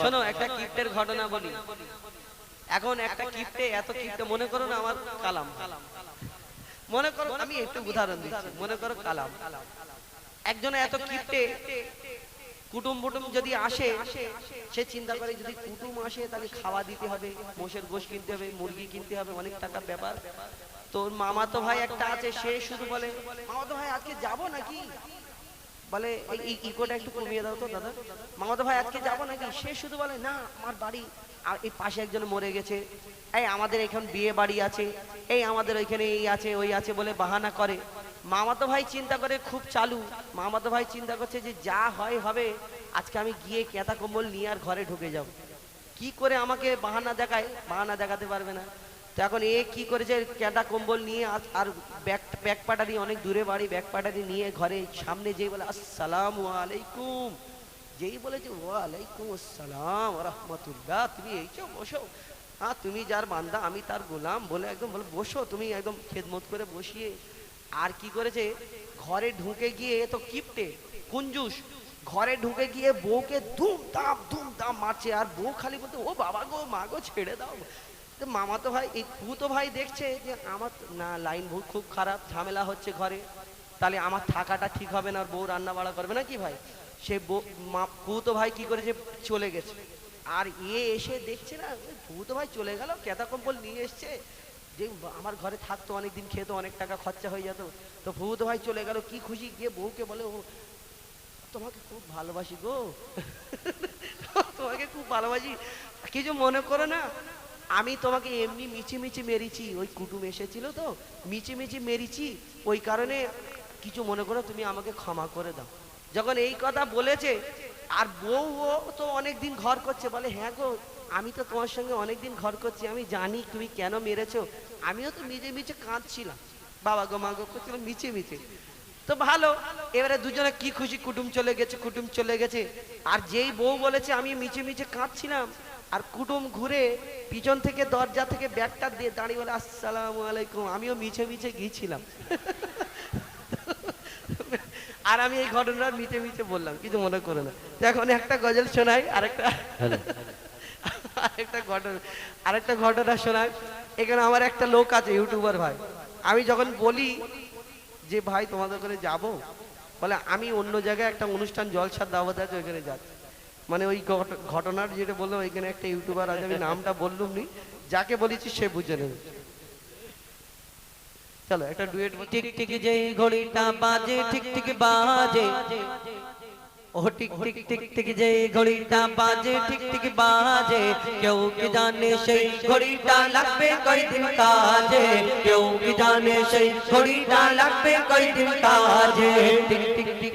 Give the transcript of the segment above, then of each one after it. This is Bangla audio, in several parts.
শোনো, একটা কিপ্টের ঘটনা বলি। এখন একটা কিপ্টে এত কিপ্টে, মনে করো না আমার কালাম। মনে করো, আমি একটু উদাহরণ দিচ্ছি, মনে করো কালাম। একজন এত কিপ্টে, কুটুম বুটুম যদি আসে, সে চিন্তা করে যদি কুটুম আসে, তাহলে খাওয়া দিতে হবে, মোষের গোশ কিনতে হবে, মুরগি কিনতে হবে, অনেক টাকার ব্যাপার। তোর মামাতো ভাই একটা আছে, সে শুধু বলে, মামাতো ভাই, আজকে যাব নাকি? বলে এই একটু কমিয়ে দাও তো দাদা। মামাতো ভাই আজকে যাব নাকি? সে শুধু বলে না আমার বাড়ি আর এই পাশে একজন মরে গেছে। এই আমাদের এখন বিয়ে বাড়ি আছে। এই আমাদের ওইখানে এই আছে ওই আছে বলে বাহানা করে। মামাতো ভাই চিন্তা করে খুব চালু। মামাতো ভাই চিন্তা করছে যে যা হয় হবে আজকে আমি গিয়ে কেতা কম্বল নিয়ে আর ঘরে ঢুকে যাব। কি করে আমাকে বাহানা দেখায়? বাহানা দেখাতে পারবে না। এখন এ কি করেছে? কেদা কম্বল নিয়ে আর ব্যাগ ব্যাগ পাটারি অনেক দূরে বাড়ি, ব্যাগ পাটারি নিয়ে ঘরে সামনে যেই বলে, আসসালাম আলাইকুম। যেই বলেছে, ওয়ালাইকুম আসসালাম রহমতুল্লাহ। তুমি এইছো বসো। হ্যাঁ তুমি যার বান্দা, আমি তার গোলাম। বলে একদম বলে, বসো, তুমি একদম খেদমত করে বসিয়ে। আর কি করেছে? ঘরে ঢুকে গিয়ে এ তো কিপটে, কুঞ্জুস। ঘরে ঢুকে গিয়ে বউকে ধুম দাম ধুম দাম মারছে। আর বউ খালি বলতে ও বাবা গো, মা গো, ছেড়ে দাও। তো মামা তো ভাই, এই তো ভাই দেখছে যে আমার না, লাইন খুব খারাপ, ঝামেলা হচ্ছে ঘরে। তাহলে আমার থাকাটা ঠিক হবে না বউ রান্না বাড়া করবে না কি ভাই? সে তো ভাই কি করেছে, চলে গেছে। আর এ এসে দেখছে না তো ভাই চলে গেল কেতা কম্বল নিয়ে এসছে। যে আমার ঘরে থাকতো অনেকদিন খেত অনেক টাকা খরচা হয়ে যেত। তো তো ভাই চলে গেল, কি খুশি? গিয়ে বউকে বলে, ও, তোমাকে খুব ভালোবাসি গো। তোমাকে খুব ভালোবাসি। কিছু মনে করো না। আমি তোমাকে এমনি মিচি মিচি মেরেছি। ওই কুটুম এসেছিল তো মিচি মিচি মেরেছি। ওই কারণে কিছু মনে করো, তুমি আমাকে ক্ষমা করে দাও। যখন এই কথা বলেছে, আর বউ তো অনেকদিন ঘর করছে, বলে হ্যাঁ গো, আমি তো তোমার সঙ্গে অনেকদিন ঘর করছি, আমি জানি তুমি কেন মেরেছো। আমিও তো মিজে মিচে কাঁদছিলাম। বাবা গো, মা গো করছিল মিচে মিচে তো ভালো, এবারে দুজনে কি খুশি, কুটুম চলে গেছে, কুটুম চলে গেছে। আর যেই বউ বলেছে, আমি মিচে মিচে কাঁদছিলাম আর কুটুম ঘুরে পিছন থেকে দরজা থেকে ব্যাগটা দিয়ে দাঁড়িয়ে বলে আসসালাম আলাইকুম। আমিও মিছে মিছে গিয়েছিলাম। আর আমি এই ঘটনা মিটে মিটে বললাম কিছু মনে করে না। এখন একটা গজল শোনাই আরেকটা আরেকটা ঘটনা আরেকটা ঘটনা শোনাই। এখানে আমার একটা লোক আছে ইউটিউবার ভাই। আমি যখন বলি যে ভাই তোমাদের ওখানে যাব? বলে আমি অন্য জায়গায় একটা অনুষ্ঠান জলসার দাওয়াত আছে ওইখানে যাচ্ছি। মানে ওই ঘটনার যেটা বললাম, ওইখানে একটা ইউটিউবার আছে, আমি নামটা বললুম নি, যাকে বলেছি সে বুঝে নেবে। চলো, একটা ডুয়েট টিক টিক যে ঘড়িটা বাজে ঠিক ঠিক বাজে। ও টিক টিক টিক টিক যে ঘড়িটা বাজে ঠিক ঠিক বাজে। কেউ কি জানে সেই ঘড়িটা লাগবে কয়দিন কাজে? কেউ কি জানে সেই ঘড়িটা লাগবে কয়দিন কাজে? Tick tick tick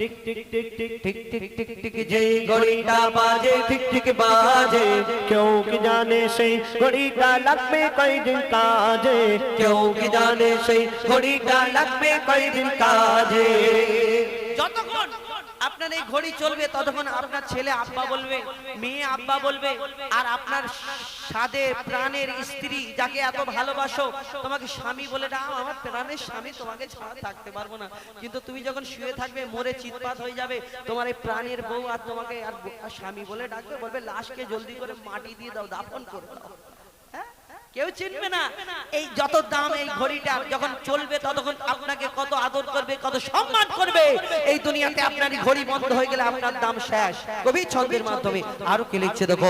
tick tick tick tick tick tick tick যেই ঘড়িটা বাজে ঠিক ঠিক বাজে কেউ কি জানে সেই ঘড়িটা লাগবে কয়দিন কাজে কেউ কি জানে সেই ঘড়িটা লাগবে কয়দিন কাজে যতক্ষণ আপনার এই ঘড়ি চলবে ততক্ষণ আপনার ছেলে আব্বা বলবে, মেয়ে আব্বা বলবে, আর আপনার সাদে প্রাণের স্ত্রী যাকে এত ভালোবাসো, তোমাকে স্বামী বলে ডাক আমার প্রাণের স্বামী তোমাকে ছাড়া থাকতে পারব না কিন্তু তুমি যখন শুয়ে থাকবে, মরে চিৎপাত হয়ে যাবে, তোমার এই প্রাণের বউ আর তোমাকে আর স্বামী বলে ডাকবে, বলবে, লাশকে জলদি করে মাটি দিয়ে দাও, দাফন করে দাও? কেউ চিনবে না। এই যত দাম এই ঘড়িটা যখন চলবে ততক্ষণ আপনাকে কত আদর করবে কত সম্মান করবে। এই দুনিয়াতে আপনার ঘড়ি বন্ধ হয়ে গেলে আপনার দাম শেষ। কবি ছন্দের মাধ্যমে আরও কে লিখছে দেখো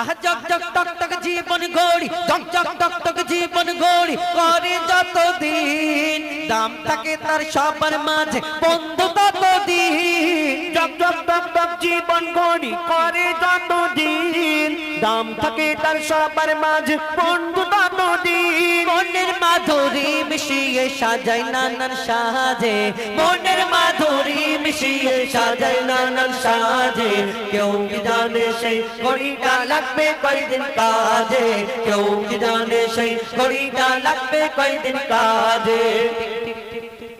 আহ জক জক টক টক জীবন ঘড়ি জক জক টক টক জীবন ঘড়ি করে যত দিন দাম থাকে তার সবার মাঝে বন্ধ তত দিন জপ জপ টপ টপ জীবন ঘড়ি করে যত দিন দাম থাকে তার সবার মাঝে, বন্ধু তত দিন মনের মাধুরী মিশিয়ে সাজাই নানান সাজে। মনের মাধুরী মিশিয়ে সাজাই নানান সাজে। কেউ কি জানে সেই ঘড়িটা লাগবে কয়দিন কাজে? কেউ কি জানে সেই ঘড়িটা লাগবে কয়দিন কাজে?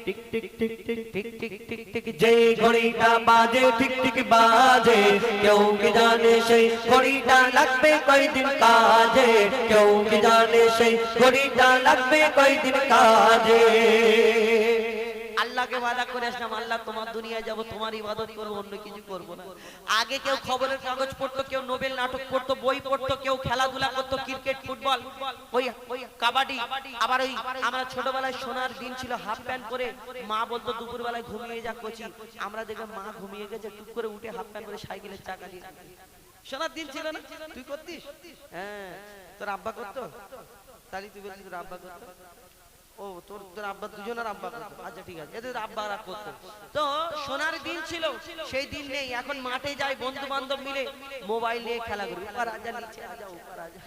Tick tick tick tick tick tick tick টিক যে ঘড়িটা বাজে ঠিক ঠিক বাজে কেউ কি জানে সেই ঘড়িটা লাগবে কয়দিন কাজে কেউ কি জানে সেই ঘড়িটা লাগবে কয়দিন কাজে আল্লাহকে ওয়াদা করে আসলাম আল্লাহ তোমার দুনিয়ায় যাব তোমার ইবাদত করব অন্য কিছু করব না আগে কেউ খবরের কাগজ পড়তো কেউ নোবেল নাটক পড়তো বই পড়তো কেউ খেলাধুলা করতো ক্রিকেট ফুটবল ওই ওই কাবাডি। আবার ওই আমরা ছোটবেলায় সোনার দিন ছিল, হাফ প্যান্ট পরে মা বলতো দুপুর বেলায় ঘুমিয়ে যা কোচি। আমরা দেখে মা ঘুমিয়ে গেছে, টুক করে উঠে হাফ প্যান্ট পরে সাইকেলের চাকা দিয়ে সোনার দিন ছিল না? তুই করতিস? হ্যাঁ। তোর আব্বা করতো? তাহলে তুই বলছিস তোর আব্বা করতো? ও, তোর তোর আব্বা দুজনের আব্বা করতো। আচ্ছা ঠিক আছে। এদের আব্বারা করতো। তো সোনার দিন ছিল, সেই দিন নেই। এখন মাঠে যায় বন্ধু বান্ধব মিলে মোবাইল নিয়ে খেলা করি। উপর আজা নিচে আজা উপর আজা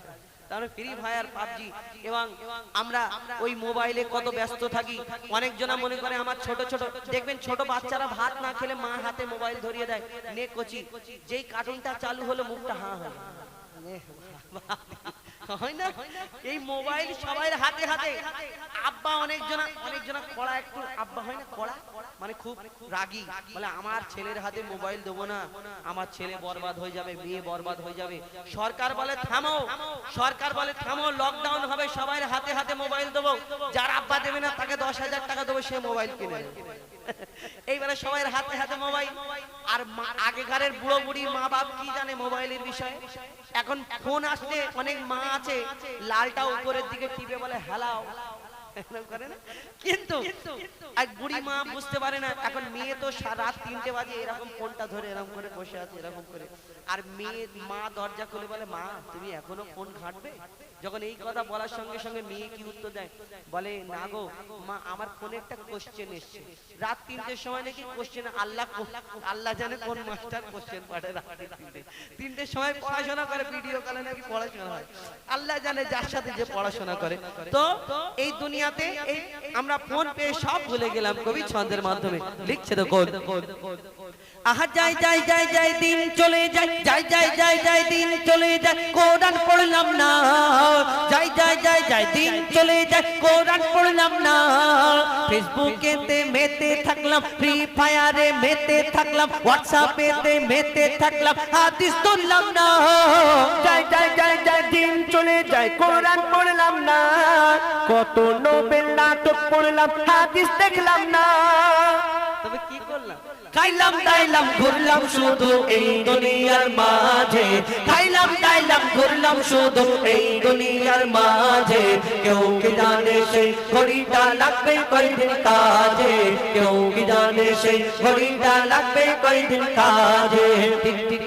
তারপরে ফ্রি ফায়ার, পাবজি এবং আমরা ওই মোবাইলে কত ব্যস্ত থাকি। অনেক জনা মনে করে আমার ছোট ছোট, দেখবেন ছোট বাচ্চারা ভাত না খেলে মা হাতে মোবাইল ধরিয়ে দেয়, নে কচি, যেই কার্টুনটা চালু হলো মুখটা হাঁ হয় হয় না? এই মোবাইল সবাই হাতে হাতে। আব্বা অনেক জনা অনেক জনা কড়া একটু, আব্বা হয় না কড়া? মানে খুব রাগী। বলে, আমার ছেলের হাতে মোবাইল দেবো না। আমার ছেলে বরবাদ হয়ে যাবে, মেয়ে বরবাদ হয়ে যাবে। সরকার বলে, থামো। সরকার বলে, থামো লকডাউন হবে সবাই হাতে হাতে মোবাইল দেবো। যার আব্বা দেবে না, তাকে দশ হাজার টাকা দেবো, সে মোবাইল কিনে এইবারে সবাই হাতে হাতে মোবাইল আর আগেকারের বুড়ো বুড়ি মা বাপ কি জানে মোবাইলের বিষয়ে? এখন ফোন আসলে অনেক মা আছে, লালটা উপরের দিকে টিপে বলে হেলাও? কিন্তু এক বুড়ি মা বুঝতে পারে না, এখন মেয়ে তো রাত তিনটে বাজে, এরকম ফোনটা ধরে এরকম করে বসে আছে, এরকম করে। আর মেয়ে, মা দরজা খুলে বলে, মা, তুমি এখনও ফোন ঘাঁটবে? যখন এই কথা বলার সঙ্গে সঙ্গে মেয়ে কি উত্তর দেয়? বলে, না গো, মা, আমার ফোনে একটা কোশ্চেন এসছে। রাত তিনটের সময় নাকি কোশ্চেন আল্লাহ আল্লাহ জানে কোন মাস্টার কোশ্চেন পাঠায় রাত তিনটে। তিনটের সময় পড়াশোনা করে ভিডিও কলে নাকি পড়াশোনা হয়। আল্লাহ জানে যার সাথে যে পড়াশোনা করে। তো এই দুনিয়াতে আমরা ফোন পেয়ে সব ভুলে গেলাম কবি ছন্দের মাধ্যমে। লিখছে তো কোন আহা যাই যাই যাই যাই দিন চলে যায় যাই যাই যাই যাই দিন চলে যায় কোরআন পড়লাম না যাই যাই যাই যাই দিন চলে যায় কোরআন পড়লাম না ফেসবুকেতে মেতে থাকলাম ফ্রি ফায়ারে মেতে থাকলাম হোয়াটসঅ্যাপেতে মেতে থাকলাম হাদিস তুললাম না যাই যাই যাই যাই দিন চলে যায় কোরআন পড়লাম না কত নোবেল নাটক পড়লাম হাদিস দেখলাম না তবে কি খাইলাম, দাইলাম, ঘুরলাম শুধু এই দুনিয়ার মাঝে। খাইলাম, দাইলাম, ঘুরলাম শুধু এই দুনিয়ার মাঝে। কেউ কি জানে সেই ঘড়িটা লাগবে কয়দিন কাজে? কেউ কি জানে সেই ঘড়িটা লাগবে কয়দিন কাজে? টিক টিক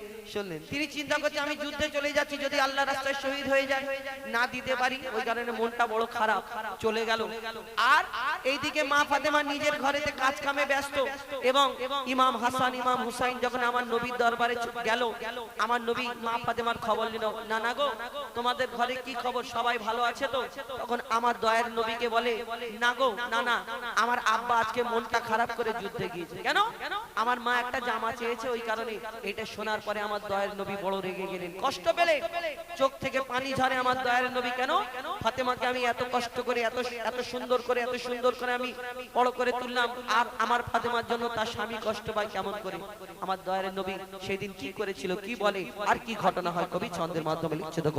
শুনলেন তিনি চিন্তা করছে আমি যুদ্ধে চলে যাচ্ছি, যদি আল্লাহ রাস্তায় শহীদ হয়ে যায় না দিতে পারি, ওই কারণে মনটা বড় খারাপ, চলে গেল। আর এইদিকে মা ফাতেমা নিজের ঘরেতে কাজ কামে ব্যস্ত এবং ইমাম হাসান, ইমাম হুসাইন যখন আমার নবীর দরবারে গেল, আমার নবী মা ফাতেমার খবর নিল, না না গো, তোমাদের ঘরে কি খবর? সবাই ভালো আছে তো? তখন আমার দয়ার নবীকে বলে, না গো, না না, আমার আব্বা আজকে মনটা খারাপ করে যুদ্ধে গিয়েছে। কেন? আমার মা একটা জামা চেয়েছে ওই কারণে। এটা শোনার পরে আমার দয়ার নবী বড় রেগে গেলেন। কষ্ট পেলে চোখ থেকে পানি ঝরে আমার দয়ার নবী কেন? ফাতেমাকে আমি এত কষ্ট করে, এত এত সুন্দর করে, এত সুন্দর করে আমি বড় করে তুললাম। আর আমার ফাতেমার জন্য তার স্বামী কষ্ট পায় কেমন করে? আমার দয়ার নবী সেদিন কি করেছিল, কি বলে? আর কি ঘটনা হয়? কবি ছন্দের মাধ্যমে লিখছে তো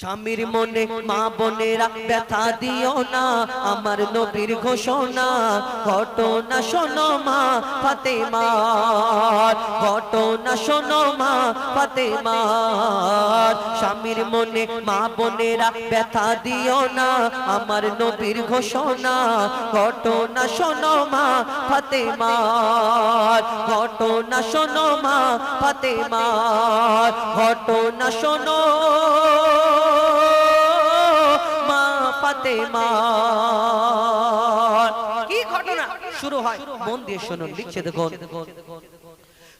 স্বামীর মনে মা বোনেরা ব্যথা দিও না, আমার নবীর ঘোষণা। ঘটনা শোনো মা ফাতেমা ঘটনা শোনো মা ফাতেমা স্বামীর মনে মা বোনেরা ব্যথা দিও না আমার নবীর ঘোষণা ঘটনা শোনো মা ফাতেমা ঘটনা শোনো মা ফাতেমা ঘটনা শোনো মা ফাতেমা। কি ঘটনা? শুরু হয় মন দিয়ে শুনুন লিখছে দেখুন।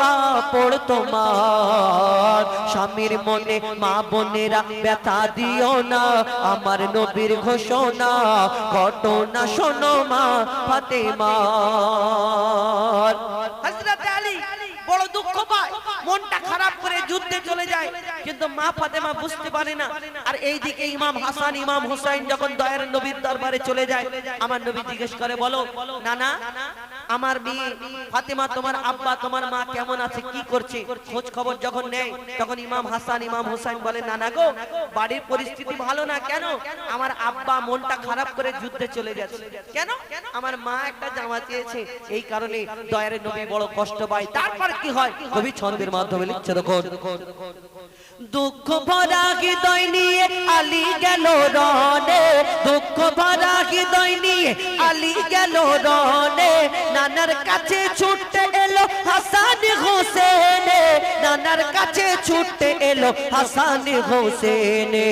কাপড় তোমার। স্বামীর মনে মা বোনেরা ব্যথা দিও না। আমার নবীর ঘোষণা, ঘটনা শোনো মা ফাতেমার। মনটা খারাপ করে যুদ্ধে চলে যায়। কিন্তু মা বুঝতে পারে না। আর এইদিকে ইমাম হাসান, ইমাম হুসাইন যখন নবীর দরবারে চলে যায়, আমার নবী জিজ্ঞেস করে, বলো, নানা আমার মেয়ে ফাতেমা, তোমার আব্বা, তোমার মা কেমন আছে, কি করছে? খোঁজ খবর যখন নেয়, তখন ইমাম হাসান, ইমাম হুসাইন বলে নানা গো, বাড়ির পরিস্থিতি ভালো না, কেন? আমার আব্বা মনটা খারাপ করে যুদ্ধে চলে যাচ্ছে কেন? আমার মা একটা জামা চেয়েছে, এই কারণে দয়ার নবী বড় কষ্ট পায়। তারপর কি হয়? কবি ছন্দের মাধ্যমে লিখছে, দেখুন। দুঃখ ভরা হৃদয় নিয়ে আলী গেল রনে দুঃখ ভরা হৃদয় নিয়ে আলী গেল রনে নানার কাছে ছুটতে এলো হাসান হোসেনে। নানার কাছে ছুটতে এলো হাসান হোসেনে।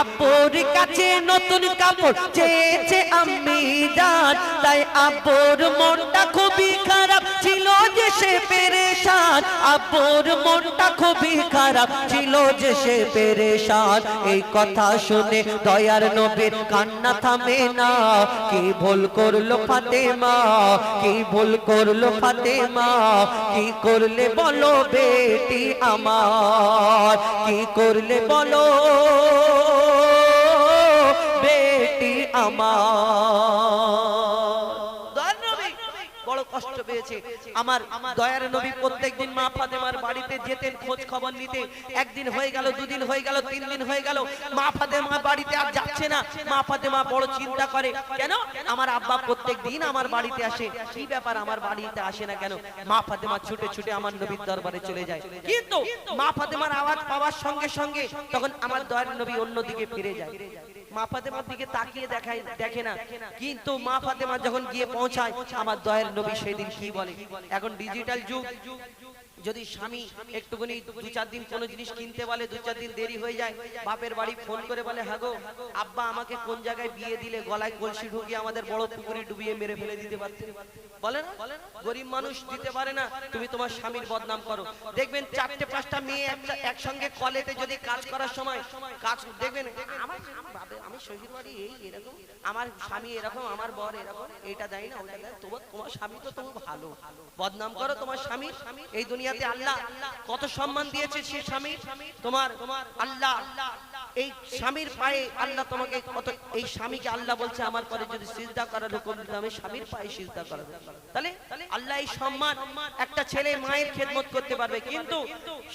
আপুর কাছে নতুন কাপড় চেয়েছে আমি জান তাই আপুর মনটা খুবই খারাপ ছিল যে সে পেরেশান। আপুর মনটা খুবই খারাপ ছিল যে সে পেরেশান। এই কথা শুনে দয়ার নবীর কান্না থামে না। কি ভুল করল ফাতেমা? কি ভুল করল ফাতেমা। কি করলে বলো বেটি আমার? কি করলে বলো বেটি আমার? পেয়েছে। আমার দয়ার নবী প্রত্যেকদিন মা ফাতেমার বাড়িতে যেতেন, খোঁজ খবর নিতে। একদিন হয়ে গেল, দুদিন হয়ে গেল, তিন দিন হয়ে গেল। মা ফাতেমা বাড়িতে আর যাচ্ছে না। মা ফাতেমা বড় চিন্তা করে, কেন? আমার আব্বা প্রত্যেক দিন আমার বাড়িতে আসে। কি ব্যাপার আমার বাড়িতে আসে না কেন? মা ফাতেমা ছুটে ছুটে আমার নবীর দরবারে চলে যায়। কিন্তু মা ফাতেমার আওয়াজ পাওয়ার সঙ্গে সঙ্গে তখন আমার দয়ার নবী অন্যদিকে ফিরে যায়। মা ফাতেমার দিকে তাকিয়ে দেখায় দেখে না। কিন্তু মা ফাতেমা যখন গিয়ে পৌঁছায় আমার দয়ের নবী সেদিন কি বলে? এখন ডিজিটাল যুগ যদি স্বামী একটুখানি দু চার দিন কোনো জিনিস কিনতে বলে দু চার দিন দেরি হয়ে যায় বাপের বাড়ি ফোন করে বলে হ্যাঁ গো আব্বা আমাকে কোন জায়গায় বিয়ে দিলে গলায় কলসি ঢুকিয়ে আমাদের বড় পুকুরে ডুবিয়ে মেরে ফেলে দিতে পারতে বলে না? গরিব মানুষ দিতে পারে না, তুমি তোমার স্বামীর বদনাম করো। দেখবেন চারটে, পাঁচটা মেয়ে একটা, একসঙ্গে কলেতে যদি কাজ করার সময় কাজ দেখবেন, আমার আমি বাড়ি এই এরকম, আমার স্বামী এরকম, আমার বর এরকম এটা দেয় না ওটা দেয় তোমার তোমার স্বামী তো তুমি ভালো। বদনাম করো তোমার স্বামী। এই দুনিয়াতে আল্লাহ কত সম্মান দিয়েছে সে স্বামী। তোমার তোমার আল্লাহ, এই স্বামীর পায়ে আল্লাহ তোমাকে কত এই স্বামীকে আল্লাহ বলছে, আমার পরে যদি সিজদা করার হুকুম দিতে, আমি স্বামীর পায়ে সিজদা করাবো আল্লাহ সম্মান একটা ছেলে মায়ের খেদমত করতে পারবে, কিন্তু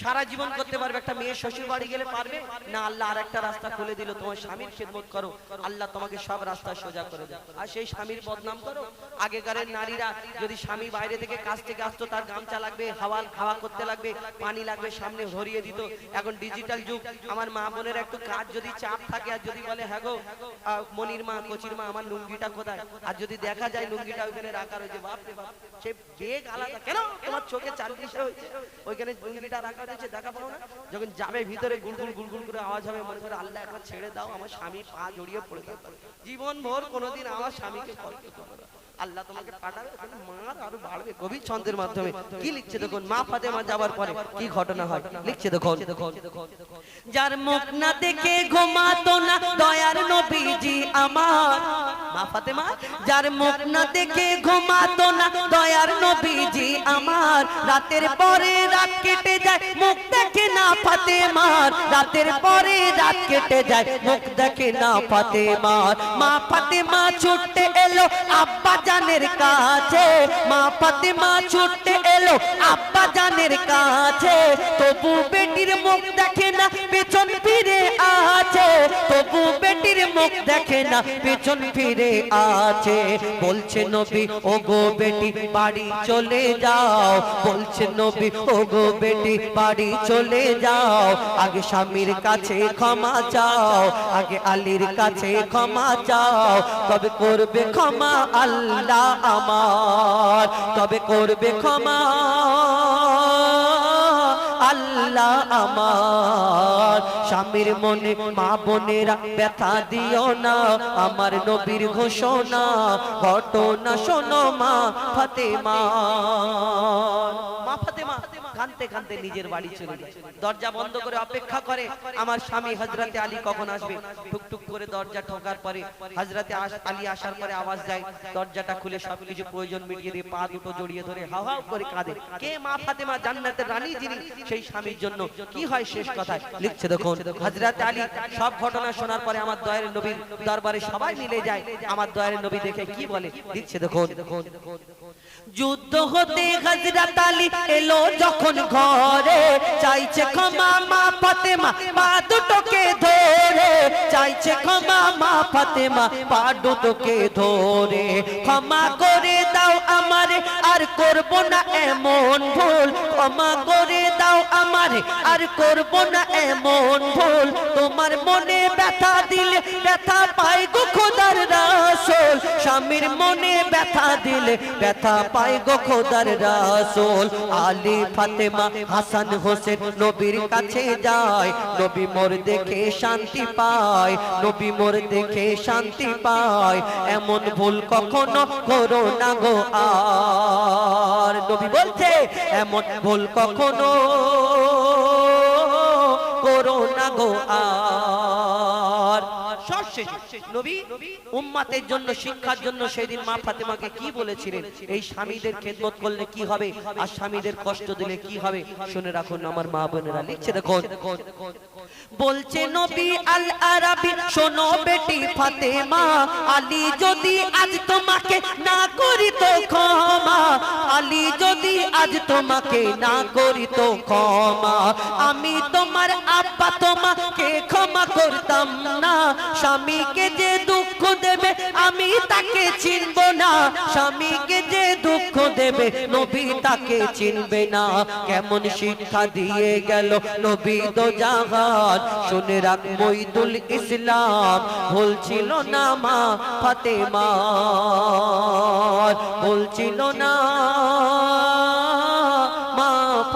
সারা জীবন করতে পারবে, একটা শ্বশুর বাড়ি গেলে পারবে? না, আল্লাহ আর একটা রাস্তা খুলে দিল, তোমার স্বামীর খেদমত করো। আল্লাহ তোমাকে সব রাস্তা সোজা করে দেয় আর সেই স্বামীর বদনাম করো। নারীরা যদি স্বামী বাইরে থেকে কাজ থেকে আসতো, তার লাগবে, হাওয়া করতে লাগবে, পানি লাগবে, সামনে ভরিয়ে দিত। এখন ডিজিটাল যুগ। আমার মা বোনের একটু কাজ যদি চাপ থাকে, আর যদি বলে হ্যাঁ গো মনির মা, কচির মা, আমার লুঙ্গিটা কোথায়? আর যদি দেখা যায় লুঙ্গিটা ওইখানে রাখা রয়েছে বাপ সে আলাদা। কেন? তোমার চোখে ওইখানে রাখা না? যখন যাবে ভিতরে, গুলগুল গুলগুল করে আওয়াজ হবে, মনে করে, আল্লাহ, একবার ছেড়ে দাও, আমার স্বামী পা জড়িয়ে পড়ে জীবন ভোর কোনোদিন আমার স্বামীকে কষ্ট করো। আল্লাহ তোমাকে পাঠাবে ওখানে মার আরও বাড়বে গভীর ছন্দের মাধ্যমে। কি লিখছে দেখুন? মা ফাতেমা যাবার পরে কি ঘটনা হয়? লিখছে দেখুন। যার মুখ না দেখে ঘুমাতো না দয়ার নবীজি আমার। মা ফাতেমা যার মুখ না দেখে ঘুমাতো না দয়ার নবীজি আমার। রাতের পরে রাত কেটে যায় মুখ দেখে না ফাতেমার। রাতের পরে রাত কেটে যায় মুখ দেখে না ফাতেমার। মা ফাতেমা ছুটতে এলো আব্বা জানের কাছে মা ফাতেমা ছুটে এলো। আব্বা জানের কাছে। তবু বেটির মুখ দেখে না, পেছন ফিরে আছে। তবু বেটির মুখ দেখে না, পেছন ফিরে আছে। বলছে, নবী ও গো বেটি, বাড়ি চলে যাও। বলছে, নবী ও গো বেটি, বাড়ি চলে যাও। আগে স্বামীর কাছে ক্ষমা চাও, আগে আলীর কাছে ক্ষমা চাও। তবে করবে ক্ষমা আল্লাহ আমার, তবে করবে ক্ষমা আল্লাহ আমার। স্বামীর মনে, মা বোনেরা ব্যথা দিও না। আমার নবীর ঘোষণা, ঘটনা শোনো মা ফাতেমা। মা কানতে কানতে নিজের বাড়ি চলে যায়। দরজা বন্ধ করে অপেক্ষা করে, আমার স্বামী হজরতে আলী কখন আসবে? টুকটুক করে দরজা ঠোকার পরে হজরতে আলী আসার পরে আওয়াজ যায় দরজাটা খুলে সবকিছু প্রয়োজন মিটিয়ে দিয়ে পা দুটো জড়িয়ে ধরে হাও হাও করে কাঁদে। কে মা ফাতেমা, জান্নাতের রানী যিনি, সেই স্বামীর জন্য কি হয় শেষ কথা লিখছে দেখুন হজরতে আলী সব ঘটনা শোনার পরে আমার দয়ার নবীর দরবারে সবাই মিলে যায়। আমার দয়ার নবী দেখে কি বলে? লিখছে দেখুন, যুদ্ধ হতে হজরত আলী এলো যখন ঘরে? চাইছে ক্ষমা মা ফাতেমা। পা দুটোকে ধরে। চাইছে ক্ষমা মা ফাতেমা, পা দুটোকে ধরে। ক্ষমা করে দাও আমারে, আর করব না এমন ভুল। ক্ষমা করে দাও আমারে, আর করব না এমন ভুল। তোমার মনে ব্যথা দিলে ব্যথা পাই গো খোদার রাসূল। স্বামীর মনে ব্যথা দিলে ব্যথা পাই গো খোদার রাসূল। আলী ফাতেমা হাসান হোসেন নবীর কাছে যায়। নবী মোর দেখে শান্তি পায়, নবী মোর দেখে শান্তি পায়। এমন ভুল কখনো করো না গো আর। নবী বলছে, এমন ভুল কখনো করো না গো আর। উম্মাতের জন্য, শিক্ষার জন্য সেদিন মা ফাতেমাকে কি বলেছিলেন? এই স্বামীদের খেদমত করলে কি হবে? আর স্বামীদের কষ্ট দিলে কি হবে? শুনে রাখুন আমার মা বোনেরা, লিখছে দেখুন। বলছে নবী আল আরাবি, শোনো বেটি ফাতেমা, আলী যদি আজ তোমাকে না করি তো ক্ষমা। আজ তোমাকে না করি তো ক্ষমা। আমি তোমার আব্বা তোমাকে ক্ষমা করতাম না। স্বামীকে যে দুঃখ দেবে, আমি তাকে চিনব না। স্বামীকে যে দুঃখ দেবে, নবী তাকে চিনবে না। কেমন শিক্ষা দিয়ে গেল নবী তো জাহান। শুনে রাখ মইদুল ইসলাম বলছিল না মা ফাতেমা বলছিল না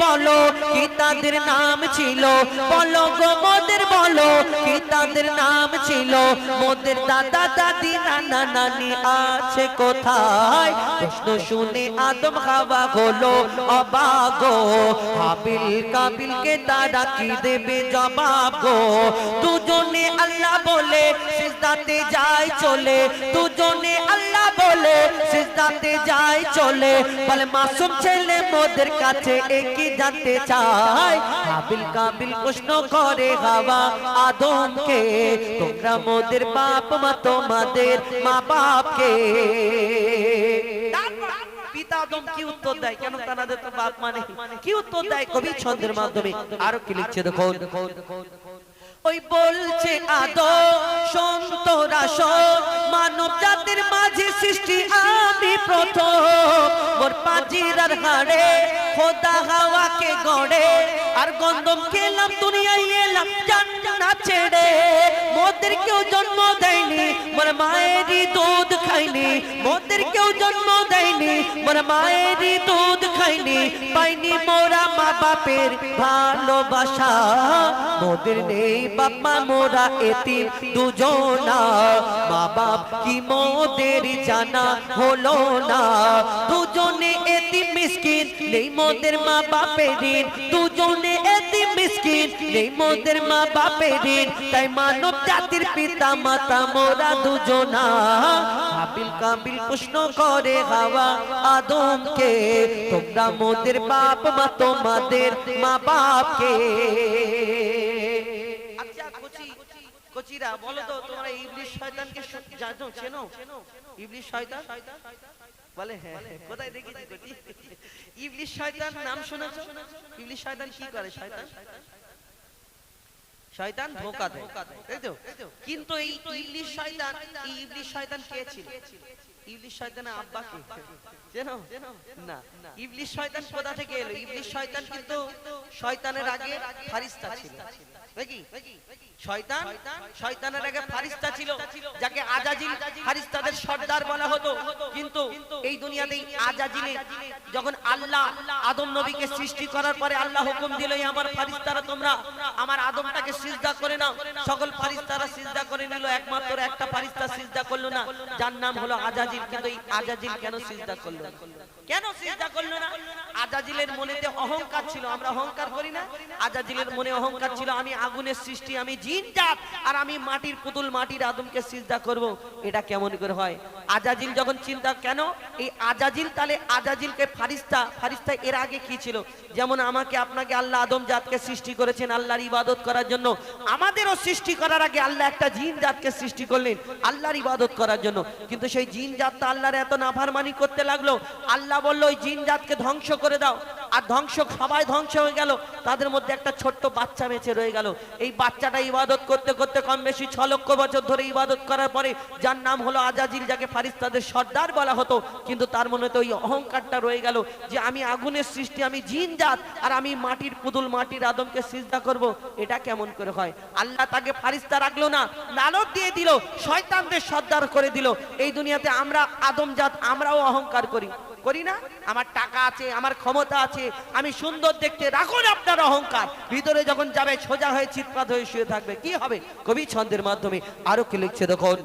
বলো কি তাদের নাম ছিল? বলো গো মোদের বলো কি তাদের নাম ছিল? মোদের দাদা, দাদি, নানা, নানি আছে কোথায়? প্রশ্ন শুনে আদম হাওয়া হলো অবাক গো। হাবিল কাবিলকে তারা কি দেবে জবাব গো? দুজনে আল্লাহ বলে, সিজদাতে যায় চলে। দুজনে সিজদাতে যায় চলে। বলে, মাসুম ছেলে মোদের কাছে একই জানতে চায় হাবিল কাবিল প্রশ্ন করে হাওয়া আদমকে, তোমরা মোদের বাপ মা তোমাদের মা বাপকে। কি উত্তর দেয়? কেন তাদের তো বাপ মানে কি উত্তর দেয় কবি ছন্দের মাধ্যমে? আরও কি লিখছে দেখো ওই বলছে আদো সন্তরা মানব জাতির মাঝে সৃষ্টি আমি প্রথম। মোর পাজিরার হাড়ে খোদা হাওয়াকে গড়ে, আর গন্ধম খেলাম, দুনিয়ায় এলাম জান্নাত ছেড়ে। মোদের কেউ জন্ম দেয়নি, মোর মায়েরই দুধ খাইনি মোদের কেউ জন্ম দেয়নি, মোর মায়েরই দুধ খাইনি পাইনি মোরা মা বাপের ভালোবাসা। মোদের নেই বাবা মোরা এতিম দুজনা। মা বাপ কি মোদের জানা হলো না? দুজনে এতিম মিসকিন, নেই মোদের মা বাপের দুজনে মিসকিন নেই মোদের মা বাপের তাই মানব জাতির পিতা মাতা মোরা দুজনা। হাবিল কাবিল প্রশ্ন করে হাওয়া আদমকে, তোমরা মোদের বাপ মা, তোমাদের মা বাপকে আচ্ছা কোচি, কোচিরা, বলো তো, তোমরা ইবলিশ শয়তানকে জানো, চেনো? ইবলিশ শয়তান? বলে হ্যাঁ হ্যাঁ। কোথায় কোচি ইবলিশ শয়তান নাম শুনেছো? ইবলিশ শয়তান কি করে শয়তান? শয়তান ধোকা দেয়। তাই তো, কিন্তু এই ইবলিশ শয়তান, এই ইবলিশ শয়তান কে ছিল? ইবলিশ শয়তানের আব্বা কে? চেনো? না। ইবলিশ শয়তান কোথা থেকে এলো? ইবলিশ শয়তান কিন্তু শয়তানের আগে ফারিস্তা ছিল। নাকি শয়তান শয়তানের আগে ফারিস্তা ছিল যাকে আজাজিল ফারিস্তাদের সর্দার বলা হতো। কিন্তু এই দুনিয়াতে আজাজিলে যখন আল্লাহ আদম নবীকে সৃষ্টি করার পরে আল্লাহ হুকুম দিল আমার ফারিস্তারা তোমরা আমার আদমটাকে সিজদা করে নাও। সকল ফারিস্তারা সিজদা করে নিল একমাত্র একটা ফারিস্তা সিজদা করল না। যার নাম হলো আজাজিল। এই আজাজিল কেন সিজদা করল কেন সিজদা করল না? আজাজিলের মনেতে অহংকার ছিল, আমরা অহংকার করি না? আজাজিলের মনে অহংকার ছিল, আমি আগুনের সৃষ্টি, আমি জিন জাত, আর আমি মাটির পুতুল মাটির আদমকে সিজদা করব। এটা কেমন করে হয়? আজাজিল যখন চিন্তা, কেন? এই আজাজিল তাহলে আজাজিলকে ফারিস্তা ফারিস্তা এর আগে কি ছিল? যেমন আমাকে, আপনাকে আল্লাহ আদম জাতকে সৃষ্টি করেছেন আল্লাহর ইবাদত করার জন্য। আমাদেরও সৃষ্টি করার আগে আল্লাহ একটা জিন জাতকে সৃষ্টি করলেন আল্লাহর ইবাদত করার জন্য। কিন্তু সেই জিন জাতটা আল্লাহর এত নাফারমানি করতে লাগল। আল্লাহ বলল, ওই জিন জাতকে ধ্বংস করে দাও। আর ধ্বংস, সবাই ধ্বংস হয়ে গেল। তাদের মধ্যে একটা ছোট্ট বাচ্চা বেঁচে রয়ে গেল। এই বাচ্চাটা ইবাদত করতে করতে কম বেশি ছ লক্ষ বছর ধরে ইবাদত করার পরে যার নাম হলো আজাজিল, যাকে ফারিস্তাদের সর্দার বলা হতো, কিন্তু তার মনে তো ওই অহংকারটা রয়ে গেল যে আমি আগুনের সৃষ্টি, আমি জিন জাত, আর আমি মাটির পুতুল, মাটির আদমকে সিজদা করব, এটা কেমন করে হয়? আল্লাহ তাকে ফারিস্তা রাখল না, লালত দিয়ে দিল, শয়তানদের সর্দার করে দিল। এই দুনিয়াতে আমরা আদম জাত, আমরাও অহংকার করি। করি না? আমার টাকা আছে, আমার ক্ষমতা আছে, আমি সুন্দর দেখতে, রাখুন আপনার অহংকার। ভিতরে যখন যাবে, সোজা হয়ে চিৎপাত হয়ে শুয়ে থাকবে, কি হবে? কবি ছন্দের মাধ্যমে আরও কি লিখছে দেখুন।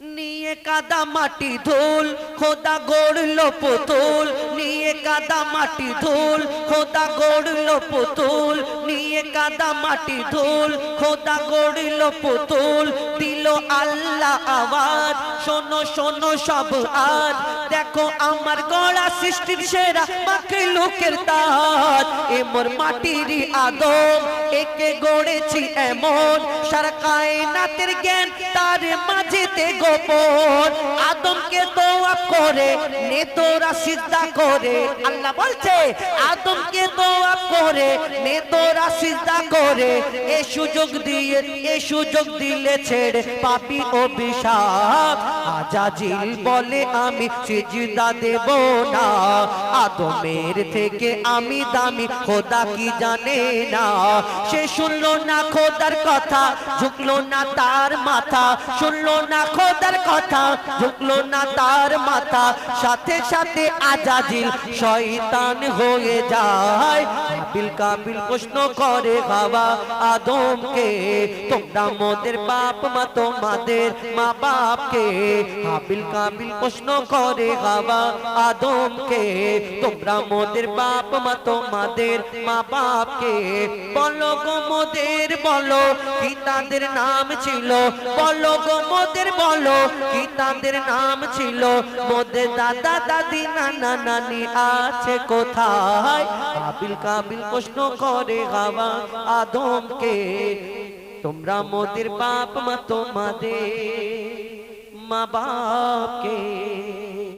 নিয়ে কাদা মাটি ধুল, খোদা গড়লো পুতুল। নিয়ে কাদা মাটি ধুল, খোদা গড়লো পুতুল। নিয়ে কাদা মাটি ধুল, খোদা গড়লো পুতুল। দিল আল্লাহ আওয়াজ, শোনো শোনো সব আজ। দেখো আমার গড়া সৃষ্টির সেরা মাকে লোকের তাজ। এ মোর মাটির আদম একে গড়েছি এমন সারা কায়নাতের জ্ঞান, তার মাঝেতে গোপন। আদমকে দোয়া করে নে তোরা সিদ্ধা করে। আল্লাহ বলছে, আদমকে দোয়া করে নে তোরা সিদ্ধা করে। এ সুযোগ দিয়ে, এ সুযোগ দিলে ছেড়ে পাপি অভিশাপ। আজাজিল বলে, আমি সিজদা দেব না। আদমের থেকে আমি দামি, খোদা কি জানে না? সে শুনলো না খোদার কথা, ঝুঁকলো না তার মাথা। শুনলো না খোদার কথা, ঝুঁকলো না তার মাথা। সাথে সাথে আজাজিল শয়তান হয়ে যায়। কাবিল কাবিল প্রশ্ন করে, বাবা আদমকে, তোমরা মোদের বাপ মা, তোমাদের মা বাপকে? কাবিল কাবিল প্রশ্ন করে, বাবা আদমকে, তোমরা মোদের বাপ মা, তোমাদের মা বাপকে? বলো গো মোদের বলো কি তাদের নাম ছিল? বলো গো মোদের বলো কি তাদের নাম ছিল? মোদের দাদা, দাদি, নানা, নানি আছে কোথায়? কাবিল কাবিল প্রশ্ন করে গাওয়া আদমকে, তোমরা মোদের বাপ মা তোমাদের মা বাপকে